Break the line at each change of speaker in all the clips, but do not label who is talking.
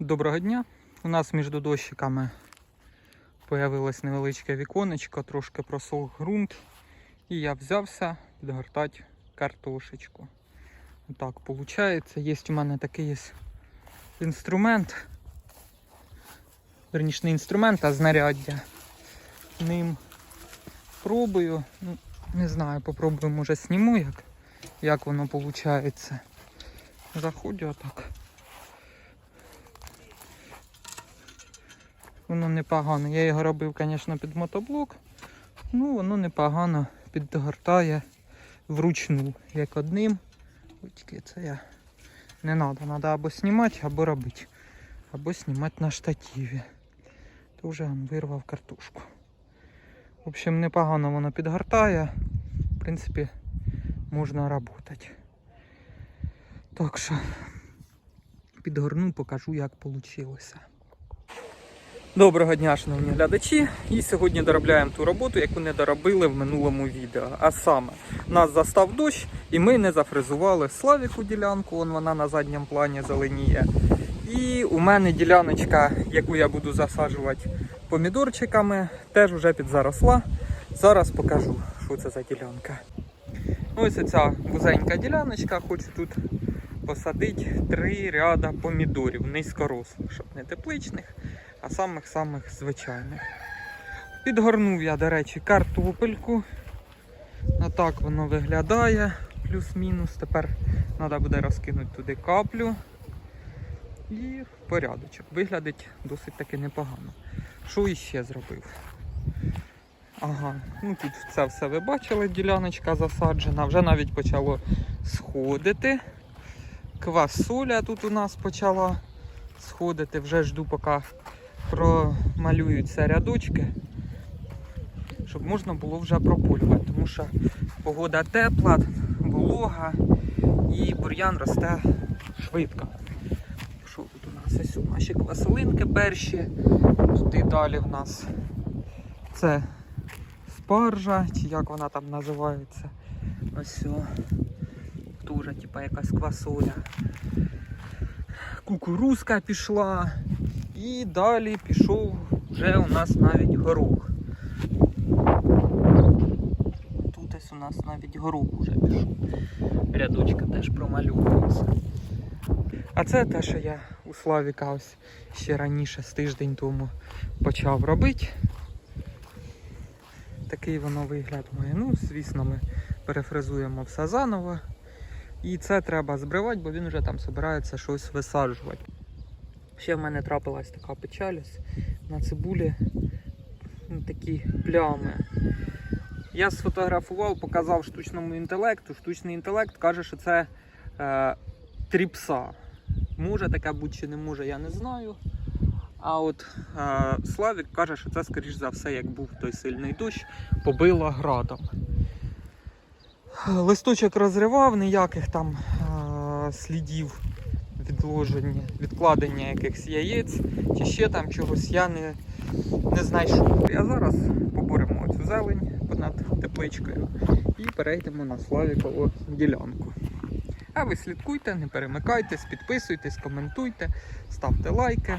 Доброго дня. У нас між дощиками появилось невеличке віконечко, трошки просох ґрунт. І я взявся підгортати картошечку. Так, виходить. Є у мене такий інструмент. Верніше не інструмент, а знаряддя. Ним пробую. Ну, не знаю, попробую, може зніму, як, як воно виходить. Заходжу отак. Воно непогано. Я його робив, звісно, під мотоблок. Ну, воно непогано підгортає вручну, як одним. Ось Тільки це я не треба. Треба або знімати, або робити. Або знімати на штативі. То вже вирвав картошку. В общем, непогано воно підгортає. В принципі, можна працювати. Так що підгорну, покажу, як вийшло. Доброго дня, шановні глядачі. І сьогодні доробляємо ту роботу, яку не доробили в минулому відео. А саме, нас застав дощ, і ми не зафрезували Славіку ділянку, вон вона на задньому плані зеленіє. І у мене діляночка, яку я буду засаджувати помідорчиками, теж вже підзаросла. Зараз покажу, що це за ділянка. Ось ця вузенька діляночка, хочу тут посадити три ряда помідорів низькорослих, щоб не тепличних, а самих-самих звичайних. Підгорнув я, до речі, картопельку. Отак воно виглядає, плюс-мінус. Тепер треба буде розкинути туди каплю. І в порядочок. Виглядить досить таки непогано. Що іще зробив? Ага, ну тут це все ви бачили, діляночка засаджена, вже навіть почало сходити. Квасоля тут у нас почала сходити, вже жду, поки промалюються рядочки, щоб можна було вже прополювати, тому що погода тепла, волога і бур'ян росте швидко. Що тут у нас? Ось у наші квасолинки перші. Туди далі в нас це спаржа, чи як вона там називається. Ось о. Дуже типа якась квасоля. Кукурузка пішла. І далі пішов вже у нас навіть горох. Тут ось у нас навіть горох вже пішов. Рядочка теж промальовується. А це те, що я у Славіка ось ще раніше, з тиждень тому, почав робити. Такий воно вигляд має. Ну, звісно, ми перефразуємо все заново. І це треба збривати, бо він вже там збирається щось висаджувати. Ще в мене трапилась така печаль на цибулі ну, такі плями. Я сфотографував, показав штучному інтелекту. Штучний інтелект каже, що це е, тріпса. Може таке бути чи не може, я не знаю. А от е, Славік каже, що це, скоріш за все, як був той сильний дощ, побило градом. Листочок розривав, ніяких там е, слідів відложення, відкладення якихось яєць чи ще там чогось я не, не знайшов. А зараз поборемо цю зелень понад тепличкою і перейдемо на Славікову ділянку. А ви слідкуйте, не перемикайтесь, підписуйтесь, коментуйте, ставте лайки.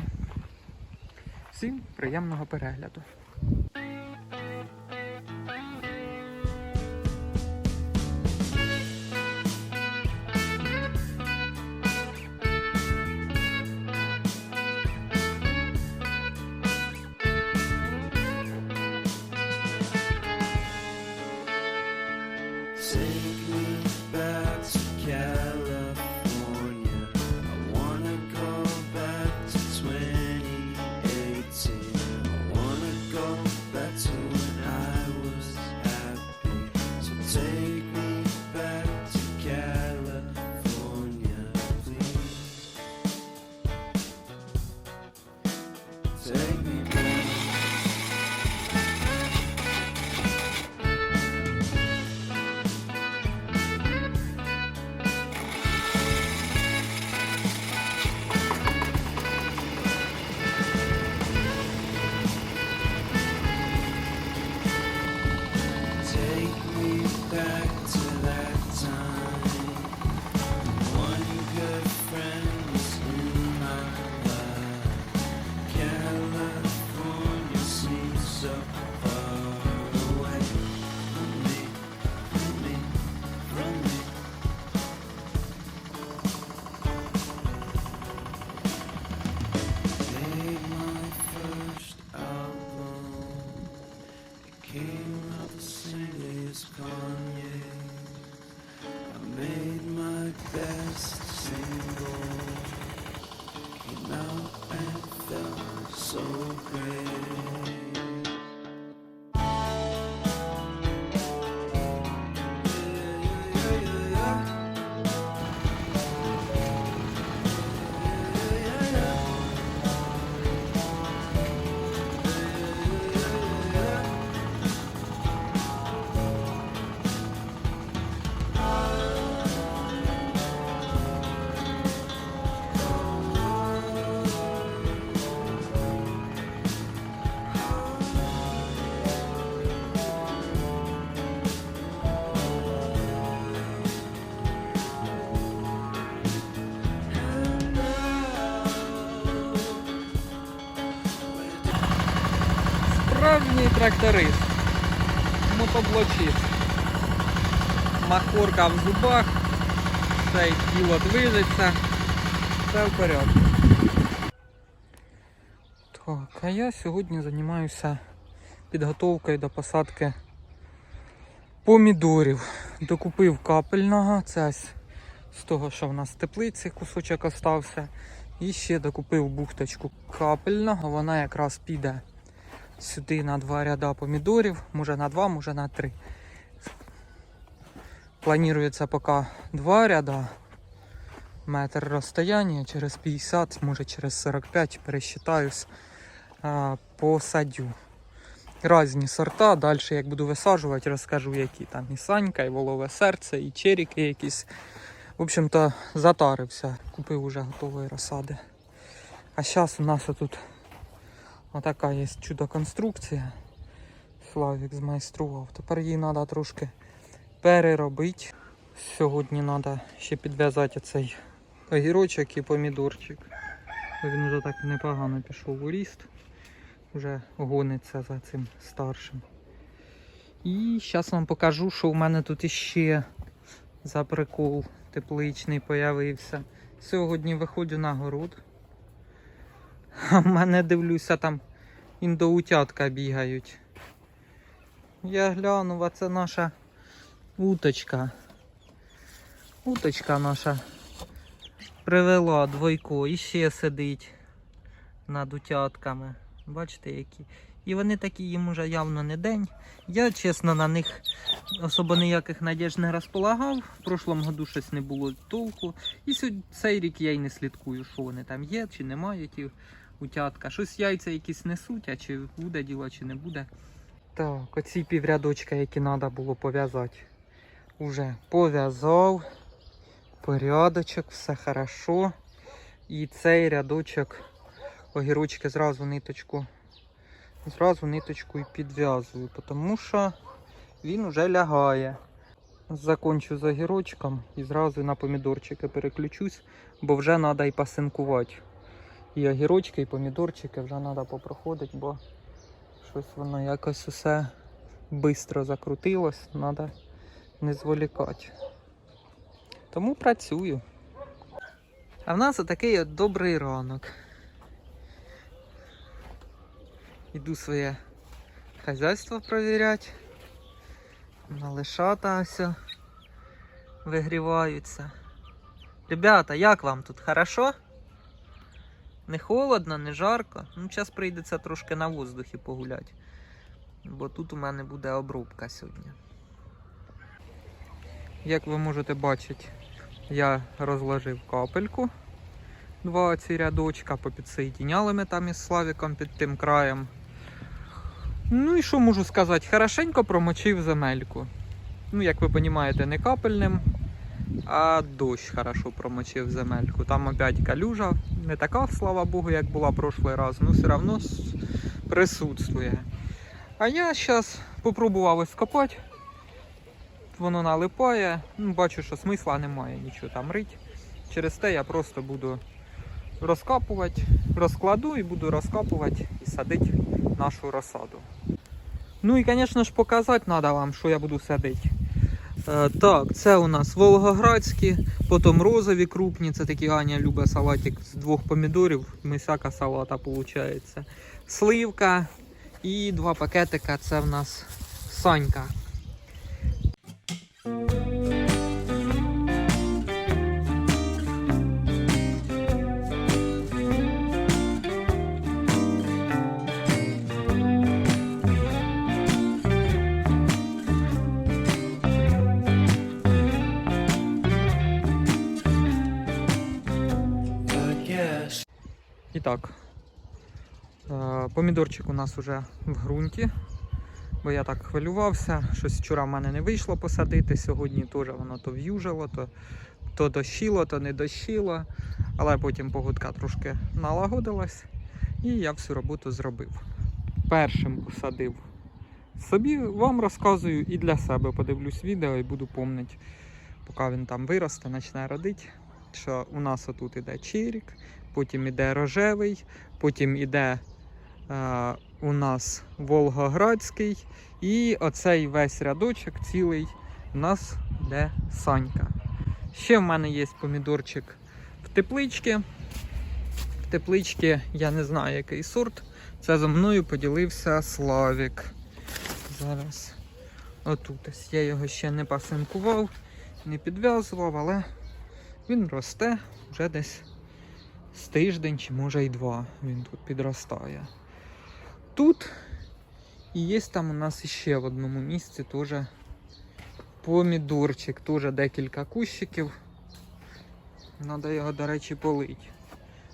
Всім приємного перегляду. Справжній тракторист. Мотоблочист. Махорка в зубах. Все і тіло движеться. Все в порядку. Так, а я сьогодні займаюся підготовкою до посадки помідорів. Докупив капельного, це з того, що в нас в теплиці кусочок остався. І ще докупив бухточку капельного, вона якраз піде сюди на два ряда помідорів, може на два, може на три. Планується поки два ряда, метр розстояння, через 50, може через 45 пересчитаюсь, посадю. Разні сорта, далі як буду висаджувати, розкажу які там і санька, і волове серце, і черіки якісь. В общем-то, затарився, купив уже готової розсади. А зараз у нас тут Отака є чудо-конструкція. Славік змайстрував. Тепер її треба трошки переробити. Сьогодні треба ще підв'язати цей огірочок і помідорчик. Він вже так непогано пішов у ріст. Вже гониться за цим старшим. І зараз вам покажу, що в мене тут іще за прикол тепличний появився. Сьогодні виходжу на город. А в мене дивлюся, там індоутятка бігають. Я глянув, а це наша уточка. Уточка наша привела двойко і ще сидить над утятками. Бачите, які. І вони такі їм уже явно не день. Я, чесно, на них особо ніяких надіж не розполагав. В прошлому году щось не було толку. І цей рік я й не слідкую, що вони там є, чи немає ті утятка. Щось яйця якісь несуть, а чи буде діло, чи не буде. Так, оці піврядочка, які треба було пов'язати. Уже пов'язав. Порядочок, все хорошо. І цей рядочок огірочки зразу ниточку. Зразу ниточку і підв'язую, тому що він вже лягає. Закончу з огірочком і зразу на помідорчики переключусь, бо вже треба і пасинкувати. І огірочки, і помідорчики вже треба попроходити, бо щось воно якось усе швидко закрутилось, треба не зволікати. Тому працюю. А в нас отакий от добрий ранок. Іду своє хазяйство провіряти. Малишата ось вигріваються. Ребята, як вам тут? Хорошо? Не холодно, не жарко. Ну, зараз прийдеться трошки на воздухі погуляти. Бо тут у мене буде обрубка сьогодні. Як ви можете бачити, я розложив капельку. Два ці рядочка попідсоєдіняли ми там із Славіком під тим краєм. Ну і що можу сказати? Хорошенько промочив земельку. Ну, як ви розумієте, не капельним, а дощ хорошо промочив земельку. Там опять калюжа, не така, слава Богу, як була прошлий раз, ну все одно присутствує. А я зараз попробував скопати. Воно налипає. Ну, бачу, що смисла немає нічого там рить. Через те я просто буду розкапувати, розкладу і буду розкапувати і садити нашу розсаду. Ну і, звісно ж, показати треба вам, що я буду садити. Е, так, це у нас волгоградські, потім розові крупні, це такі Аня любить салатик з двох помідорів, мисяка салата виходить. Сливка і два пакетика це в нас санька. І так, е, помідорчик у нас уже в ґрунті, бо я так хвилювався. Щось вчора в мене не вийшло посадити. Сьогодні теж воно то в'южило, то, то дощило, то не дощило. Але потім погодка трошки налагодилась і я всю роботу зробив. Першим посадив собі, вам розказую і для себе подивлюсь відео і буду помнити, поки він там виросте, почне родити, що у нас отут іде чирік, потім іде рожевий, потім іде е, у нас Волгоградський, і оцей весь рядочок цілий у нас йде Санька. Ще в мене є помідорчик в тепличці. В тепличці я не знаю який сорт. Це зо мною поділився Славік. Зараз отут ось. Я його ще не пасинкував, не підв'язував, але він росте вже десь з тиждень чи може й два. Він тут підростає. Тут і є там у нас іще в одному місці теж помідорчик, теж декілька кущиків. Треба його, до речі, полити.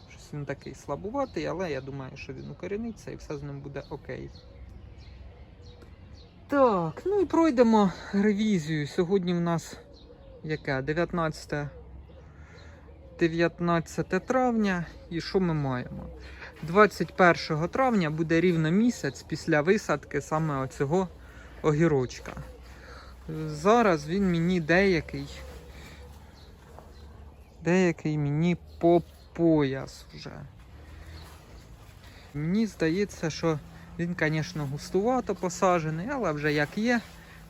Щось він такий слабуватий, але я думаю, що він укоріниться і все з ним буде окей. Так, ну і пройдемо ревізію. Сьогодні в нас яке? 19, 19 травня. І що ми маємо? 21 травня буде рівно місяць після висадки саме оцього огірочка. Зараз він мені деякий. Деякий мені по пояс вже. Мені здається, що він, звісно, густувато посаджений, але вже як є,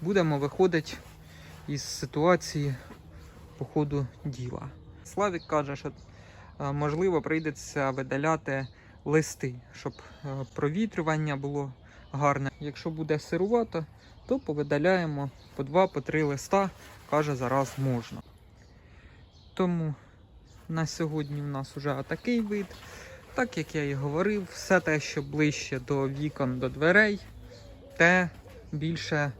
будемо виходити із ситуації по ходу діла. Славік каже, що е, можливо прийдеться видаляти листи, щоб е, провітрювання було гарне. Якщо буде сирувато, то повидаляємо по два, по три листа, каже, зараз можна. Тому на сьогодні в нас вже такий вид. Так як я і говорив, все те, що ближче до вікон, до дверей, те більше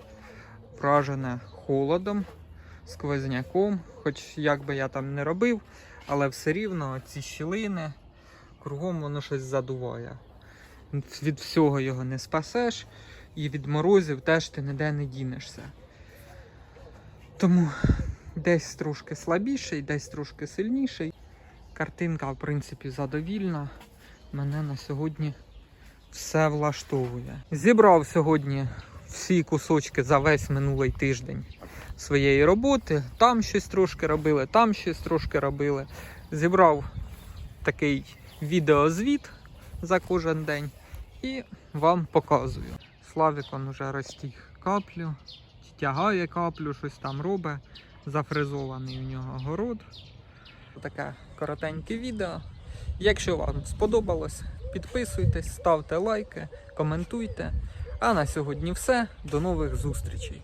вражене холодом, сквозняком. Хоч як би я там не робив, але все рівно ці щілини, кругом воно щось задуває. Від всього його не спасеш, і від морозів теж ти ніде не дінешся. Тому десь трошки слабіший, десь трошки сильніший. Картинка, в принципі, задовільна. Мене на сьогодні все влаштовує. Зібрав сьогодні всі кусочки за весь минулий тиждень своєї роботи. Там щось трошки робили, там щось трошки робили. Зібрав такий відеозвіт за кожен день і вам показую. Славік он вже розтіг каплю, тягає каплю, щось там робить. Зафризований у нього город. Таке коротеньке відео. Якщо вам сподобалось, підписуйтесь, ставте лайки, коментуйте. А на сьогодні все. До нових зустрічей!